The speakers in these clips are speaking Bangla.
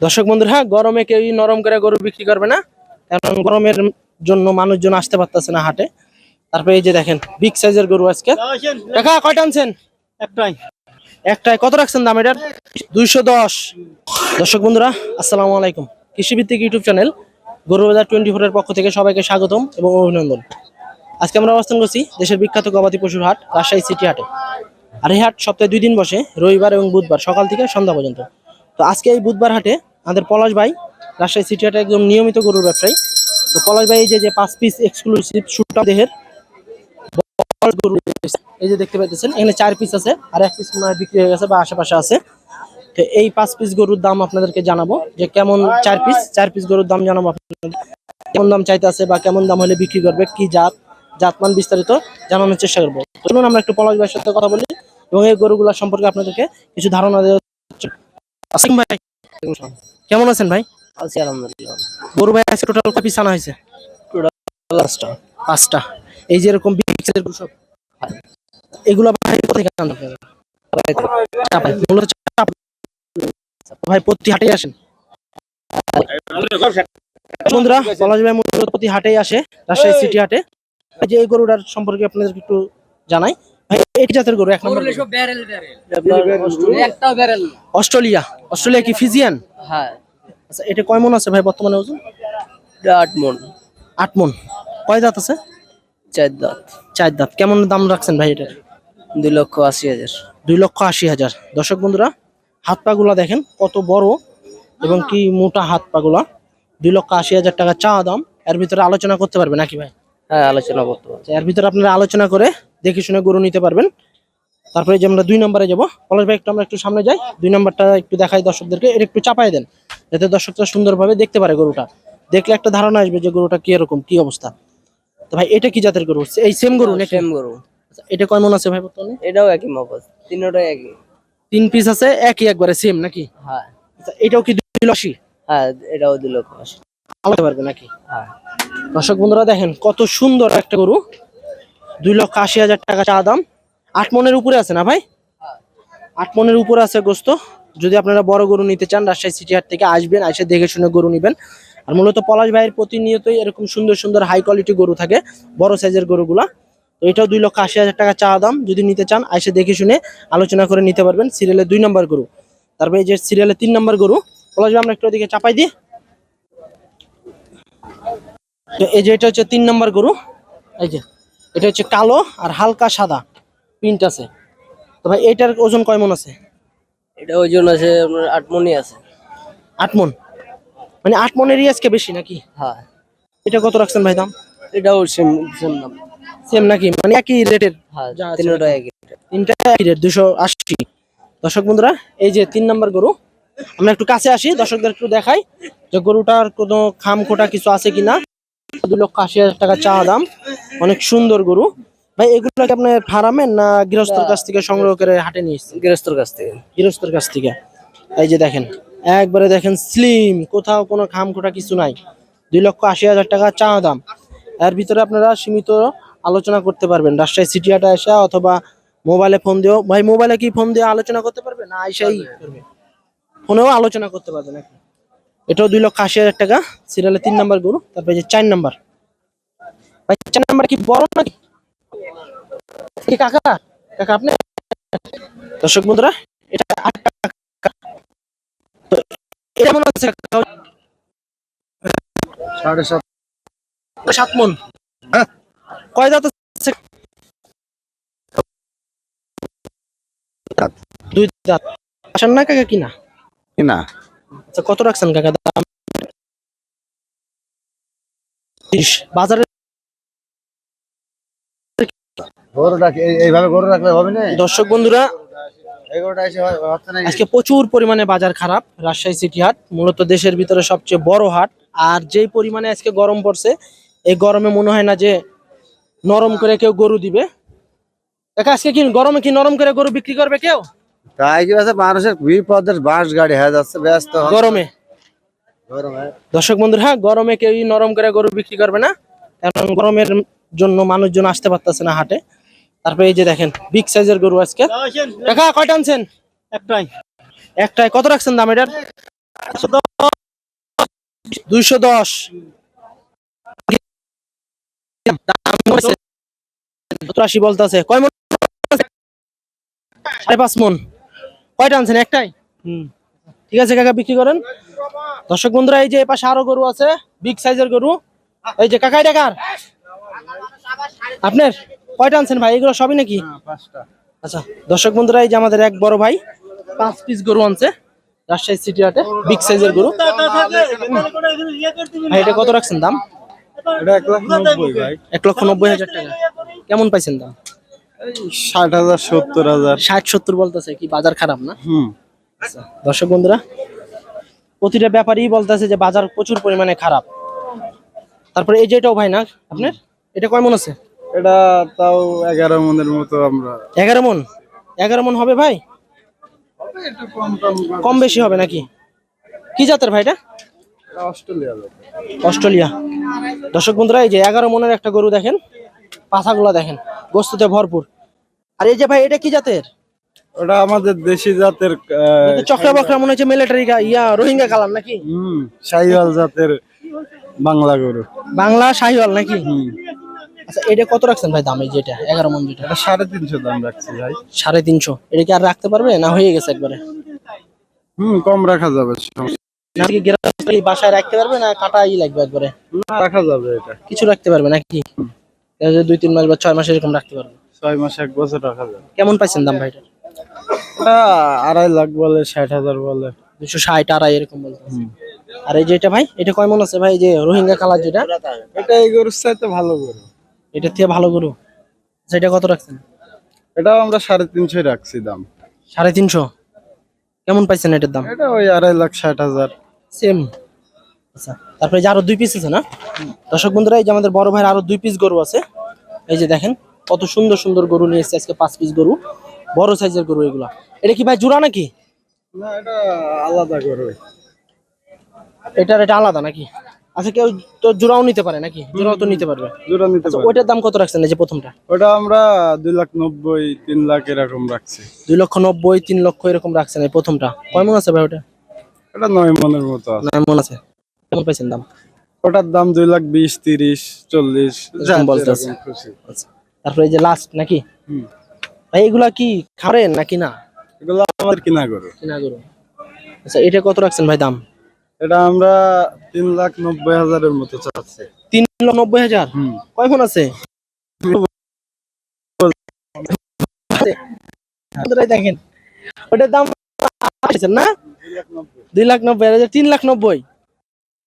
দর্শক বন্ধুরা গরমে কেউই নরম করে গরু বিক্রি করবে না কারণ গরমের জন্য মানুষজন আসতে পারতেছে না হাটে। তারপরে এই যে দেখেন বিগ সাইজের গরু আজকে। কাকা কয়টা আনছেন? একটাই। একটাই কত রাখছেন দাম এটার? দুইশো দশ। দর্শক বন্ধুরা আসসালামু আলাইকুম। কৃষিভিত্তিক ইউটিউব চ্যানেল গরু বাজার টোয়েন্টি ফোরের পক্ষ থেকে সবাইকে স্বাগতম এবং অভিনন্দন। আজকে আমরা অবস্থান করছি দেশের বিখ্যাত গবাদি পশুর হাট রাজশাহী সিটি হাটে। আর এই হাট সপ্তাহে দুই দিন বসে রবিবার এবং বুধবার সকাল থেকে সন্ধ্যা পর্যন্ত। তো আজকে এই বুধবার হাটে আমাদের পলাশ ভাই, রাজশাহী সিটি হাটে একদম নিয়মিত গরুর ব্যবসায়ী। তো পলাশ ভাই এই যে পাঁচ পিস এক্সক্লুসিভ সুটটা দেহের গরু এই যে দেখতে পাইতেছেন, এখানে চার পিস আছে, আর এক পিস মনে বিক্রি হয়ে গেছে বা আশেপাশে আছে। তো এই পাঁচ পিস গরুর দাম আপনাদেরকে জানাব, যে কেমন চার পিস চার পিস গরুর দাম জানাব আপনাদের। কেমন দাম চাইতে আছে বা কেমন দাম হলে বিক্রি করবে, কি জাত, জাতমান বিস্তারিত জানানোর চেষ্টা করব। চলুন আমরা একটু পলাশ ভাইয়ের সাথে কথা বলি, এবং এই গরুগুলা সম্পর্কে আপনাদেরকে কিছু ধারণা দেওয়া ভাই কেমন আছেন ভাই? আছি আলহামদুলিল্লাহ। গরু ভাই আজকে টোটাল কপি সানা হয়েছে? লাস্টটা পাঁচটা। এই যে এরকম গরু সব এগুলো ভাই কোথা থেকে আনেন আপনারা? চাপাই মূলত চাপ ভাই। প্রতি হাটেই আসেন? বন্ধুরা পলাশ ভাই মূলত প্রতি হাটেই আসে রাজশাহী সিটি হাটে। এই যে এই গরুটার সম্পর্কে আপনাদেরকে একটু জানাই। জাতের গরু এক নম্বর গরু। একটা ব্যারেল অস্ট্রেলিয়া অস্ট্রেলিয়া কি ফিজিয়ান? হ্যাঁ। আচ্ছা এটা কয় মন আছে ভাই বর্তমানে ওজন? আট মন। আট মন। কয় দাঁত আছে? চার দাঁত। চার দাঁত। কেমন দাম রাখছেন ভাই এটা? দুই লক্ষ আশি হাজার। দুই লক্ষ আশি হাজার। দর্শক বন্ধুরা হাত পাগুলা দেখেন কত বড় এবং কি মোটা হাত পাগুলা দুই লক্ষ আশি হাজার টাকা চা দাম। এর ভিতরে আলোচনা করতে পারবে নাকি ভাই? হ্যাঁ আলোচনা করতে পারছি আচ্ছা, এর ভিতরে আপনারা আলোচনা করে দেখে শুনে গরু নিতে পারবেন। তারপরে যে আমরা দুই নম্বরে যাব। পলাশ ভাই একটু আমরা একটু সামনে যাই। দুই নম্বরটা একটু দেখাই দর্শকদেরকে। এটা একটু চাপাই দেন যাতে দর্শকরা সুন্দরভাবে দেখতে পারে গরুটা। দেখলে একটা ধারণা আসবে যে গরুটা কি এরকম কি অবস্থা। তো ভাই এটা কি জাতের গরু? এই সেম গরু নাকি? সেম গরু। আচ্ছা, এটা কয় মন আছে ভাই বর্তমানে? এটাও একই মাপাস তিনটাই একই। তিন পিস আছে একই একবারে সেম নাকি? হ্যাঁ। আচ্ছা, এটাও কি দুই লক্ষ হ্যাঁ এটাও দুই লক্ষ আশি আলাদা পারবে নাকি? হ্যাঁ। দর্শক বন্ধুরা দেখেন কত সুন্দর একটা গরু। দুই লক্ষ আশি হাজার টাকা চা দাম। আট মনের উপরে আছে না ভাই? আট মনের উপরে আছে গোস্ত। যদি আপনারা বড় গরু নিতে চান, রাজশাহী সিটি হাট থেকে আসবেন, এসে দেখে শুনে গরু নিবেন। আর মূলত পলাশ ভাইয়ের প্রতিনিয়তই এরকম সুন্দর সুন্দর হাই কোয়ালিটি গরু থাকে, বড় সাইজের গরুগুলা। তো এটাও দুই লক্ষ আশি হাজার টাকা চা দাম। যদি নিতে চান, এসে দেখে শুনে আলোচনা করে নিতে পারবেন। সিরিয়ালের দুই নম্বর গরু। তারপরে এই যে সিরিয়ালের তিন নম্বর গরু, পলাশ ভাই, আমরা একটু ওদিকে চাপাই দিই। তো এই যে এটা হচ্ছে তিন নম্বর গরু। এই যে এটা হচ্ছে কালো আর হালকা সাদা প্রিন্ট আছে। তো ভাই এটার ওজন কয় মন আছে? এটা ওজন আছে আপনার আট মনই আছে। আট মন? মানে আট মনেরই আজকে বেশি নাকি? হ্যাঁ। এটা কত রাখছেন ভাই দাম? এটাও সেম সেম দাম। সেম নাকি? মানে একই রেটের? হ্যাঁ আছে একই তিনটা একই রেট দুশো আশি। দর্শক বন্ধুরা এই যে তিন নম্বর গরু আমরা একটু কাছে আসি দর্শকদের একটু দেখাই যে গরুটার কোনো খাম খোটা কিছু আছে কিনা। দু লক্ষ আশি হাজার টাকা চা দাম। অনেক সুন্দর গরু। ভাই এগুলো কি আপনার ফার্মের না গৃহস্থর কাছ থেকে সংগ্রহ করে হাটে নিয়ে এসেছেন? গৃহস্থর কাছ থেকে। গৃহস্থর কাছ থেকে। এই যে দেখেন একবারে দেখেন স্লিম কোথাও কোনো খাম খোটা কিছু নাই। দুই লক্ষ আশি হাজার টাকা চা দাম। এর ভিতরে আপনারা সীমিত আলোচনা করতে পারবেন। রাজশাহী সিটি হাটে আসা অথবা মোবাইলে ফোন দিও ভাই মোবাইলে কি ফোন দিয়ে আলোচনা করতে পারবে? না আইসাই করবে ফোনেও আলোচনা করতে পারবে নাকি এটাও দুই লক্ষ আশি হাজার টাকা। সিরিয়ালে তিন নাম্বার গরু তারপরে যে চার নাম্বার। ভাই চার নাম্বার কি বড় নাকি? কাকা কাকা আপনি? দর্শক বন্ধুরা এটা আট টাকা। তো এটা মনে হচ্ছে সাড়ে সাত। সাত মন। কয় দাঁত আছে? দুই দাঁত। আসেন না কাকা কিনা? না আচ্ছা কত রাখছেন কাকা? দাম? বাজারে গরু রাখি এই- এইভাবে গরু রাখলে হবে না? দর্শক বন্ধুরা এই গরুটা এসে হচ্ছে না আজকে প্রচুর পরিমাণে বাজার খারাপ রাজশাহী সিটি হাট মূলত দেশের ভিতরে সবচেয়ে বড় হাট। আর যেই পরিমাণে আজকে গরম পড়ছে এই গরমে মনে হয় না যে নরম করে কেউ গরু দিবে। কাকা আজকে কি গরমে কি নরম করে গরু বিক্রি করবে কেউ? তাই কি আছে? মানুষের বিপদের বাস গাড়ি হয়ে যাচ্ছে ব্যস্ত গরমে। গরমে। দর্শক বন্ধুরা গরমে কেউই নরম করে গরু বিক্রি করবে না কারণ গরমের জন্য মানুষজন আসতে পারতেছে না হাটে। তারপরে এই যে দেখেন বিগ সাইজের গরু আজকে। কাকা কয়টা আনছেন? একটাই। একটাই। কত রাখছেন দাম এটার? দুইশো দশ। বলতেছে। কয় মন? সাড়ে পাঁচ মন। কয়টা আনছেন? একটাই? ঠিক আছে কাকা বিক্রি করেন। দর্শক বন্ধুরা এই যে পাশে আরও গরু আছে বিগ সাইজের গরু। এই যে কাকা এটা কার? আপনার? কয়টা আনছেন ভাই? এগুলো সবই নাকি? আচ্ছা দর্শক বন্ধুরা এই যে আমাদের এক বড় ভাই পাঁচ পিস গরু আনছে রাজশাহী সিটি হাটে বিগ সাইজের গরু। ভাই এটা কত রাখছেন দাম? এক লক্ষ নব্বই হাজার টাকা। কেমন পাইছেন দাম? ষাট হাজার সত্তর হাজার। ষাট সত্তর বলতেছে কি বাজার খারাপ না? হুম। আচ্ছা, দর্শক বন্ধুরা প্রতিটা ব্যাপারই বলতেছে যে বাজার প্রচুর পরিমাণে খারাপ। তারপরে এই ভাই না আপনার? এটা কয় মন আছে? এটা তাও এগারো মনের মতো আমরা। এগারো মন? এগারো মন হবে ভাই? কম বেশি হবে নাকি? কি জাতের ভাই এটা? Australia Australia. দর্শক বন্ধুরা এই যে এগারো মনের একটা গরু দেখেন পাছাগুলো দেখেন। গোস্তুতে ভরপুর। আর এই যে ভাই এটা কি জাতের? ওটা আমাদের দেশি জাতের চক্রা বকরা মনে হচ্ছে মিলিটারি ইয়া রোহিঙ্গা কালার নাকি? হুম শাহিওয়াল জাতের বাংলা গরু। বাংলা শাহিওয়াল নাকি? হুম। আচ্ছা এটা কত রাখছেন ভাই দাম এই যেটা এগারো মন যেটা? এটা সাড়ে তিনশো দাম রাখছি ভাই। সাড়ে তিনশো। এটা কি আর রাখতে পারবে না হয়ে গেছে একবারে? হুম কম রাখা যাবে বাসায় রাখতে পারবে না কাটাই লাগবে একবারে? রাখা যাবে এটা। কিছু রাখতে পারবে নাকি? দুই তিন মাস বা ছয় মাস এরকম রাখতে পারবে ছয় মাস এক বছর রাখা যাবে কেমন পাইছেন দাম ভাইটা ওটা আড়াই লাখ বলে ষাট হাজার বলে। দুশো ষাট আড়াই এরকম বলতে আর এই যে এটা ভাই এটা কয় মন আছে ভাই যে রোহিঙ্গা কালার যেটা? এটা এই গরুর চাইতে ভালো গরু। এটা থেকে ভালো গরু? সেটা কত রাখছেন? এটাও আমরা সাড়ে তিনশো রাখছি দাম। সাড়ে তিনশো? কেমন পাইছেন এটার দাম? এটা ওই আড়াই লাখ ষাট হাজার। সেম। আচ্ছা তারপরে যে আরও দুই পিস আছে না? দর্শক বন্ধুরা এই যে আমাদের বড় ভাইয়ের আরও দুই পিস গরু আছে। এই যে দেখেন কত সুন্দর সুন্দর গরু নিয়ে এসেছে আজকে পাঁচ পিস গরু। বড় সাইজের গরু এগুলা। এটা কি ভাই জোড়া নাকি? না এটা আলাদা গরু। এটার এটা আলাদা নাকি? আচ্ছা কেউ তো জোড়াও নিতে পারে নাকি? জোড়াও তো নিতে পারবে। জোড়া নিতে আচ্ছা পারে ওইটার দাম কত রাখছেন এই যে প্রথমটা? ওটা আমরা দুই লাখ নব্বই তিন লাখ এরকম রাখছি। দুই লক্ষ নব্বই তিন লক্ষ এরকম রাখছেন এই প্রথমটা। কয় মন আছে ভাই ওটা? এটা নয় মনের মতো নয় মন আছে। কেমন পাইছেন দাম? ওটার দাম দুই লাখ বিশ তিরিশ চল্লিশ। আচ্ছা। তারপরে এই যে লাস্ট নাকি? ভাই এগুলা কি খাবেন নাকি না? এগুলো আমাদের কিনা গরু। কিনা গরু। আচ্ছা এটা কত রাখছেন ভাই দাম? এটা আমরা তিন লাখ নব্বই হাজারের মতো চাচ্ছি। তিন লক্ষ নব্বই হাজার? কয় ফোন আছে? দেখেন। ওটার দাম না? দুই লাখ নব্বই হাজার তিন লাখ নব্বই।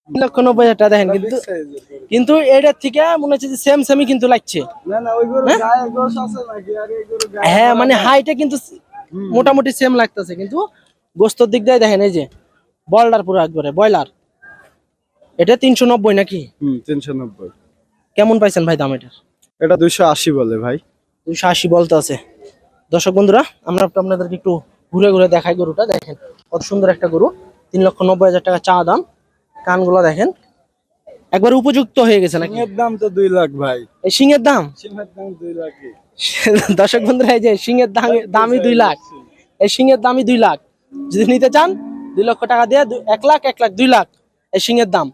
লক্ষ নব্বই হাজার টাকা দেখেন কিন্তু কিন্তু এটার থেকে মনে হচ্ছে যে সেম সেমই কিন্তু লাগছে। গায়ে হ্যাঁ মানে হাইটা কিন্তু মোটামুটি সেম লাগতেছে কিন্তু গোস্তর দিক দিয়ে দেখেন এই যে বয়লার পুরো একবারে বয়লার এটা তিনশো নব্বই নাকি? হুম তিনশো নব্বই। কেমন পাইছেন ভাই দাম এটার? এটা দুইশো আশি বলে ভাই। দুইশো আশি বলতে আছে। দর্শক বন্ধুরা আমরা আপনাদেরকে একটু ঘুরে ঘুরে দেখাই গরুটা দেখেন। কত সুন্দর একটা গরু তিন লক্ষ নব্বই হাজার টাকা চা দাম। কানগুলো দেখেন। একবার উপযুক্ত হয়ে গেছে নাকি? সিংহের দাম তো দুই লাখ ভাই। এই সিংহের দাম? সিংহের দাম দুই লাখই। দর্শক বন্ধুরা এই যে সিংহের দাম দামই দুই লাখ। এই সিংহের দামই দুই লাখ। যদি নিতে চান দুই লক্ষ টাকা দিয়ে এক লাখ এক লাখ দুই লাখ। এই সিংহের দাম।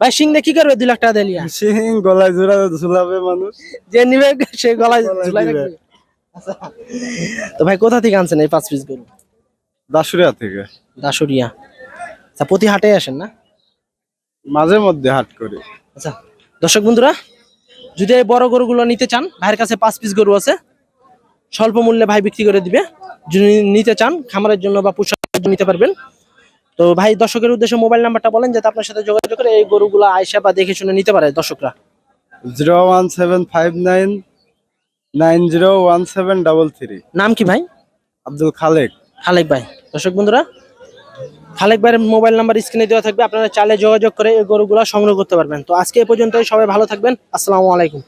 ভাই সিং দিয়ে কি করবে দুই লাখ টাকা দিয়ে লিয়া? সিং গলায় জোড়া ঝুলাবে মানুষ। যে নিবে সে গলায় ঝুলাই। রাখবে। আচ্ছা। তো ভাই কোথা থেকে আনছেন এই পাঁচ পিস গরু? দাসুরিয়া থেকে। দাসুরিয়া আচ্ছা প্রতি হাটে আসেন না? মাঝে মধ্যে হাট করি। আচ্ছা দর্শক বন্ধুরা যদি এই বড় গরুগুলো নিতে চান ভাইয়ের কাছে পাঁচ পিস গরু আছে স্বল্প মূল্যে ভাই বিক্রি করে দিবে। যদি নিতে চান খামারের জন্য বা পোশাকের জন্য নিতে পারবেন। তো ভাই দর্শকের উদ্দেশ্যে মোবাইল নাম্বারটা বলেন যাতে আপনার সাথে যোগাযোগ করে এই গরুগুলো আয়সা বা দেখে শুনে নিতে পারে দর্শকরা। Zero one seven five nine nine zero one seven double three. নাম কি ভাই? আব্দুল খালেক। খালেক ভাই। দর্শক বন্ধুরা খালেক ভাইয়ের মোবাইল নাম্বার স্ক্রিনে দেওয়া থাকবে। আপনারা চালে যোগাযোগ করে এই গরুগুলো সংগ্রহ করতে পারবেন। তো আজকে এ পর্যন্তই। সবাই ভালো থাকবেন। আসসালামু আলাইকুম।